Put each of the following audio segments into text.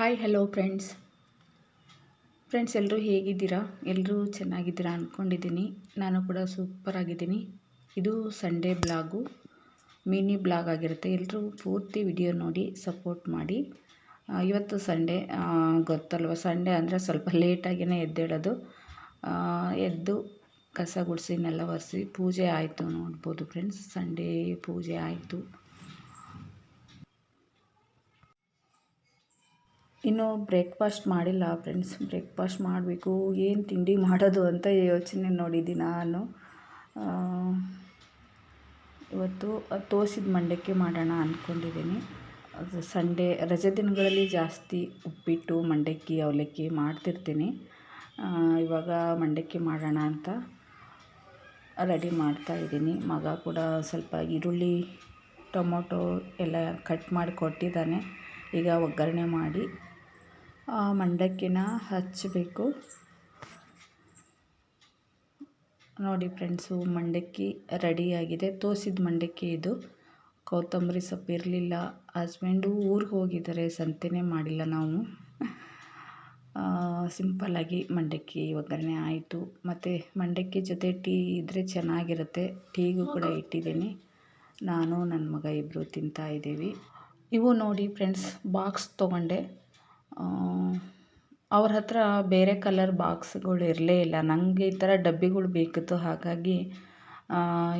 Hi hello friends friends ಎಲ್ಲರೂ ಹೇಗಿದ್ದೀರಾ? ಎಲ್ಲರೂ ಚೆನ್ನಾಗಿದ್ದೀರಾ ಅಂದ್ಕೊಂಡಿದ್ದೀನಿ ನಾನು ಕೂಡ ಸೂಪರ್ ಆಗಿದ್ದೀನಿ. ಇದು ಸಂಡೇ ಬ್ಲಾಗು ಮಿನಿ ಬ್ಲಾಗ್ ಆಗಿರುತ್ತೆ. ಎಲ್ಲರೂ ಪೂರ್ತಿ ವಿಡಿಯೋ ನೋಡಿ ಸಪೋರ್ಟ್ ಮಾಡಿ. ಇವತ್ತು ಸಂಡೇ ಗೊತ್ತಲ್ವ? ಸಂಡೇ ಅಂದರೆ ಸ್ವಲ್ಪ ಲೇಟಾಗಿಯೇ ಎದ್ದೇಳೋದು. ಎದ್ದು ಕಸ ಗುಡಿಸಿನೆಲ್ಲ ಒರೆಸಿ ಪೂಜೆ ಆಯಿತು ನೋಡ್ಬೋದು ಫ್ರೆಂಡ್ಸ್ ಸಂಡೇ ಪೂಜೆ ಆಯಿತು. ಇನ್ನು ಬ್ರೇಕ್ಫಾಸ್ಟ್ ಮಾಡಿಲ್ಲ ಫ್ರೆಂಡ್ಸ್. ಬ್ರೇಕ್ಫಾಸ್ಟ್ ಮಾಡಬೇಕು. ಏನು ತಿಂಡಿ ಮಾಡೋದು ಅಂತ ಯೋಚನೆ ನೋಡಿದ್ದೀನಿ ನಾನು. ಇವತ್ತು ತೋಸಿದ ಮಂಡಕ್ಕಿ ಮಾಡೋಣ ಅಂದ್ಕೊಂಡಿದ್ದೀನಿ ಅದು ಸಂಡೇ, ರಜೆ ದಿನಗಳಲ್ಲಿ ಜಾಸ್ತಿ ಉಪ್ಪಿಟ್ಟು, ಮಂಡಕ್ಕಿ, ಅವಲಕ್ಕಿ ಮಾಡ್ತಿರ್ತೀನಿ. ಇವಾಗ ಮಂಡಕ್ಕಿ ಮಾಡೋಣ ಅಂತ ರೆಡಿ ಮಾಡ್ತಾ ಇದ್ದೀನಿ. ಮಗ ಕೂಡ ಸ್ವಲ್ಪ ಈರುಳ್ಳಿ, ಟೊಮೊಟೊ ಎಲ್ಲ ಕಟ್ ಮಾಡಿ ಕೊಟ್ಟಿದ್ದಾನೆ. ಈಗ ಒಗ್ಗರಣೆ ಮಾಡಿ ಮಂಡಕ್ಕಿನ ಹಚ್ಚಬೇಕು ನೋಡಿ ಫ್ರೆಂಡ್ಸು, ಮಂಡಕ್ಕಿ ರೆಡಿಯಾಗಿದೆ ತೋಸಿದ ಮಂಡಕ್ಕಿ ಇದು. ಕೊತ್ತಂಬರಿ ಸೊಪ್ಪು ಇರಲಿಲ್ಲ. ಹಸ್ಬೆಂಡು ಊರಿಗೆ ಹೋಗಿದ್ದಾರೆ, ಸಂತೆನೇ ಮಾಡಿಲ್ಲ ನಾವು. ಸಿಂಪಲ್ಲಾಗಿ ಮಂಡಕ್ಕಿ ಒಗ್ಗರಣೆ ಆಯಿತು. ಮತ್ತು ಮಂಡಕ್ಕಿ ಜೊತೆ ಟೀ ಇದ್ದರೆ ಚೆನ್ನಾಗಿರುತ್ತೆ. ಟೀಗೂ ಕೂಡ ಇಟ್ಟಿದ್ದೀನಿ. ನಾನು ನನ್ನ ಮಗ ಇಬ್ಬರು ತಿಂತಾ ಇದ್ದೀವಿ. ಇವು ನೋಡಿ ಫ್ರೆಂಡ್ಸ್, ಬಾಕ್ಸ್ ತೊಗೊಂಡೆ. ಅವ್ರ ಹತ್ತಿರ ಬೇರೆ ಕಲರ್ ಬಾಕ್ಸ್ಗಳು ಇರಲೇ ಇಲ್ಲ. ನನಗೆ ಈ ಥರ ಡಬ್ಬಿಗಳು ಬೇಕಿತ್ತು. ಹಾಗಾಗಿ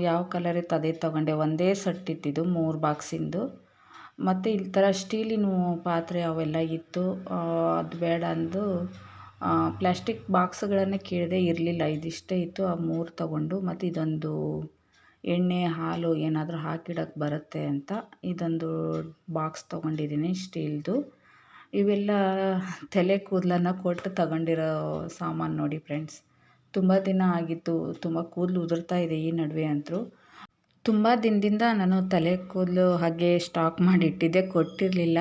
ಯಾವ ಕಲರ್ ಇತ್ತು ಅದೇ ತೊಗೊಂಡೆ. ಒಂದೇ ಸೆಟ್ ಇತ್ತಿದ್ದು ಮೂರು ಬಾಕ್ಸಿಂದು ಮತ್ತು ಈ ಥರ ಸ್ಟೀಲಿನ ಪಾತ್ರೆ ಅವೆಲ್ಲ ಇತ್ತು. ಅದು ಬೇಡ ಅಂದು ಪ್ಲ್ಯಾಸ್ಟಿಕ್ ಬಾಕ್ಸ್ಗಳನ್ನೇ ಕೇಳಿದೆ ಇರಲಿಲ್ಲ. ಇದಿಷ್ಟೇ ಇತ್ತು. ಆ ಮೂರು ತಗೊಂಡು ಮತ್ತು ಇದೊಂದು ಎಣ್ಣೆ, ಹಾಲು ಏನಾದರೂ ಹಾಕಿಡೋಕ್ಕೆ ಬರುತ್ತೆ ಅಂತ ಇದೊಂದು ಬಾಕ್ಸ್ ತೊಗೊಂಡಿದ್ದೀನಿ ಸ್ಟೀಲ್ದು ಇವೆಲ್ಲ ತಲೆ ಕೂದಲನ್ನು ಕೊಟ್ಟು ತಗೊಂಡಿರೋ ಸಾಮಾನು ನೋಡಿ ಫ್ರೆಂಡ್ಸ್ ತುಂಬ ದಿನ ಆಗಿತ್ತು, ತುಂಬ ಕೂದಲು ಉದುರ್ತಾ ಇದೆ ಈ ನಡುವೆ ಅಂತೂ ತುಂಬ ದಿನದಿಂದ ನಾನು ತಲೆ ಕೂದಲು ಹಾಗೆ ಸ್ಟಾಕ್ ಮಾಡಿ ಇಟ್ಟಿದ್ದೆ, ಕೊಟ್ಟಿರಲಿಲ್ಲ.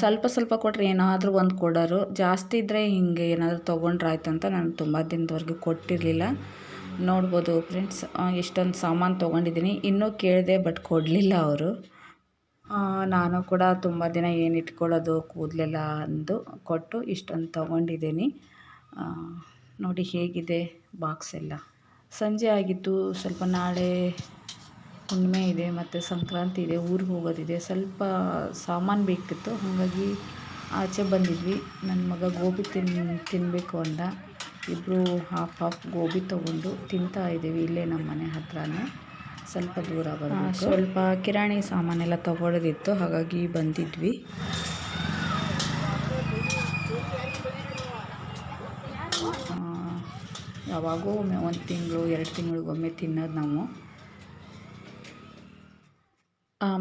ಸ್ವಲ್ಪ ಸ್ವಲ್ಪ ಕೊಟ್ಟರೆ ಏನಾದರೂ ಒಂದು ಕೊಡೋರು. ಜಾಸ್ತಿ ಇದ್ದರೆ ಹಿಂಗೆ ಏನಾದರೂ ತೊಗೊಂಡ್ರೆ ಅಂತ ನಾನು ತುಂಬ ದಿನದವರೆಗೂ ಕೊಟ್ಟಿರಲಿಲ್ಲ. ನೋಡ್ಬೋದು ಫ್ರೆಂಡ್ಸ್ ಇಷ್ಟೊಂದು ಸಾಮಾನು ತೊಗೊಂಡಿದ್ದೀನಿ. ಇನ್ನೂ ಕೇಳಿದೆ ಬಟ್ ಕೊಡಲಿಲ್ಲ ಅವರು. ನಾನು ಕೂಡ ತುಂಬ ದಿನ ಏನು ಇಟ್ಕೊಳ್ಳೋದು, ಕೂದಲೆಲ್ಲ ಅಂದು ಕೊಟ್ಟು ಇಷ್ಟೊಂದು ತೊಗೊಂಡಿದ್ದೀನಿ. ನೋಡಿ ಹೇಗಿದೆ ಬಾಕ್ಸ್ ಎಲ್ಲ. ಸಂಜೆ ಆಗಿತ್ತು ಸ್ವಲ್ಪ ನಾಳೆ ಹುಣ್ಣಿಮೆ ಇದೆ, ಮತ್ತು ಸಂಕ್ರಾಂತಿ ಇದೆ, ಊರಿಗೆ ಹೋಗೋದಿದೆ. ಸ್ವಲ್ಪ ಸಾಮಾನು ಬೇಕಿತ್ತು, ಹಾಗಾಗಿ ಆಚೆ ಬಂದಿದ್ವಿ. ನನ್ನ ಮಗ ಗೋಬಿ ತಿನ್ ತಿನ್ನಬೇಕು ಅಂದ. ಇಬ್ಬರು ಹಾಫ್ ಹಾಫ್ ಗೋಬಿ ತೊಗೊಂಡು ತಿಂತಾ ಇದ್ದೀವಿ, ಇಲ್ಲೇ ನಮ್ಮ ಮನೆ ಹತ್ರನೇ. ಸ್ವಲ್ಪ ದೂರ ಬರಬೇಕು. ಸ್ವಲ್ಪ ಕಿರಾಣಿ ಸಾಮಾನೆಲ್ಲ ತಗೊಳ್ಳೋದಿತ್ತು ಹಾಗಾಗಿ ಬಂದಿದ್ವಿ. ಯಾವಾಗೋ ಒಮ್ಮೆ ಒಂದು ತಿಂಗಳು ಎರಡು ತಿಂಗಳಿಗೊಮ್ಮೆ ತಿನ್ನೋದು ನಾವು.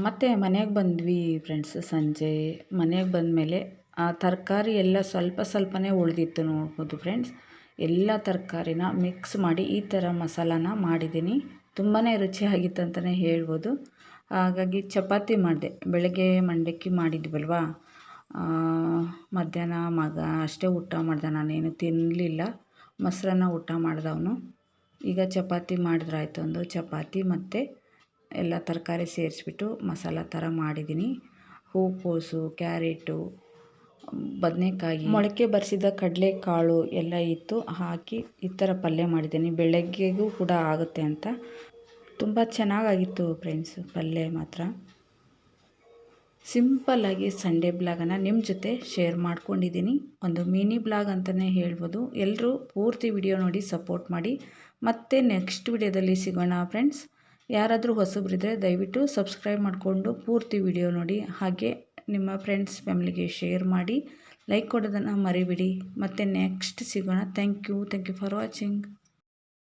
ಮತ್ತು ಮನೆಗೆ ಬಂದ್ವಿ ಫ್ರೆಂಡ್ಸ್ ಸಂಜೆ. ಮನೆಗೆ ಬಂದಮೇಲೆ ತರಕಾರಿ ಎಲ್ಲ ಸ್ವಲ್ಪ ಸ್ವಲ್ಪನೇ ಉಳಿದಿತ್ತು ನೋಡ್ಬೋದು ಫ್ರೆಂಡ್ಸ್ ಎಲ್ಲ ತರಕಾರಿನ ಮಿಕ್ಸ್ ಮಾಡಿ ಈ ಥರ ಮಸಾಲಾನ ಮಾಡಿದ್ದೀನಿ. ತುಂಬಾ ರುಚಿಯಾಗಿತ್ತು ಅಂತಲೇ ಹೇಳ್ಬೋದು. ಹಾಗಾಗಿ ಚಪಾತಿ ಮಾಡಿದೆ. ಬೆಳಗ್ಗೆ ಮಂಡಕ್ಕಿ ಮಾಡಿದ್ವಲ್ವಾ? ಮಧ್ಯಾಹ್ನ ಮಗ ಅಷ್ಟೇ ಊಟ ಮಾಡ್ದೆ. ನಾನೇನು ತಿನ್ನಲಿಲ್ಲ ಮೊಸರನ್ನ ಊಟ ಮಾಡ್ದವನು ಈಗ ಚಪಾತಿ ಮಾಡಿದ್ರಾಯ್ತು ಒಂದು ಚಪಾತಿ ಮತ್ತು ಎಲ್ಲ ತರಕಾರಿ ಸೇರಿಸ್ಬಿಟ್ಟು ಮಸಾಲ ಥರ ಮಾಡಿದ್ದೀನಿ. ಹೂಕೋಸು ಕ್ಯಾರೆಟು ಬದನೆಕಾಯಿ. ಮೊಳಕೆ ಬರಿಸಿದ ಕಡಲೆಕಾಳು ಎಲ್ಲ ಇತ್ತು. ಹಾಕಿ ಈ ಥರ ಪಲ್ಯ ಮಾಡಿದ್ದೀನಿ. ಬೆಳಗ್ಗೆಗೂ ಕೂಡ ಆಗುತ್ತೆ ಅಂತ. ತುಂಬ ಚೆನ್ನಾಗಾಗಿತ್ತು ಫ್ರೆಂಡ್ಸ್, ಪಲ್ಯ ಮಾತ್ರ. ಸಿಂಪಲ್ಲಾಗಿ ಸಂಡೇ ಬ್ಲಾಗನ್ನು ನಿಮ್ಮ ಜೊತೆ ಶೇರ್ ಮಾಡ್ಕೊಂಡಿದ್ದೀನಿ. ಒಂದು ಮಿನಿ ಬ್ಲಾಗ್ ಅಂತಲೇ ಹೇಳ್ಬೋದು. ಎಲ್ಲರೂ ಪೂರ್ತಿ ವಿಡಿಯೋ ನೋಡಿ ಸಪೋರ್ಟ್ ಮಾಡಿ. ಮತ್ತೆ ನೆಕ್ಸ್ಟ್ ವಿಡಿಯೋದಲ್ಲಿ ಸಿಗೋಣ ಫ್ರೆಂಡ್ಸ್. ಯಾರಾದರೂ ಹೊಸಬ್ರಿದ್ರೆ ದಯವಿಟ್ಟು ಸಬ್ಸ್ಕ್ರೈಬ್ ಮಾಡಿಕೊಂಡು ಪೂರ್ತಿ ವಿಡಿಯೋ ನೋಡಿ. ಹಾಗೆ ನಿಮ್ಮ ಫ್ರೆಂಡ್ಸ್ ಫ್ಯಾಮಿಲಿಗೆ ಶೇರ್ ಮಾಡಿ ಲೈಕ್ ಕೊಡೋದನ್ನು ಮರಿಬೇಡಿ. ಮತ್ತು ನೆಕ್ಸ್ಟ್ ಸಿಗೋಣ. Thank you thank you for watching